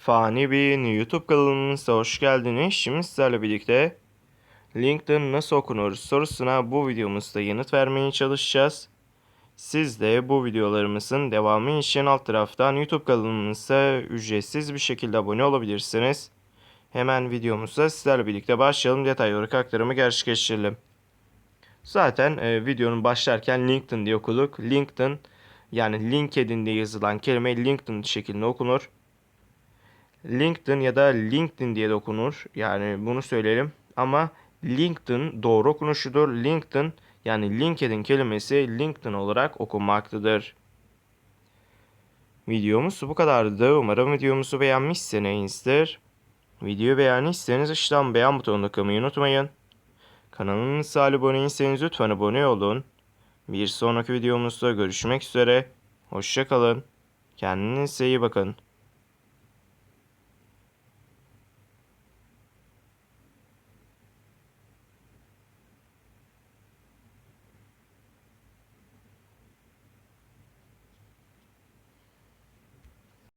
Fani Bey'in YouTube kanalımıza hoş geldiniz. Şimdi sizlerle birlikte LinkedIn nasıl okunur sorusuna bu videomuzda yanıt vermeye çalışacağız. Siz de bu videolarımızın devamı için alt taraftan YouTube kanalımıza ücretsiz bir şekilde abone olabilirsiniz. Hemen videomuza sizlerle birlikte başlayalım. Detaylı olarak aktarımı gerçekleştirelim. Zaten e, videonun başlarken LinkedIn diye okuduk. LinkedIn yani LinkedIn diye yazılan kelime LinkedIn şeklinde okunur. LinkedIn ya da LinkedIn diye de okunur. Yani bunu söyleyelim. Ama LinkedIn doğru okunuşudur. LinkedIn yani LinkedIn kelimesi LinkedIn olarak okunmaktadır. Videomuz bu kadardı. Umarım videomuzu beğenmişsinizdir. Videoyu beğendiyseniz aşağıdan beğen butonuna tıklamayı unutmayın. Kanalımıza abone değilseniz lütfen abone olun. Bir sonraki videomuzda görüşmek üzere. Hoşçakalın. Kendinize iyi bakın.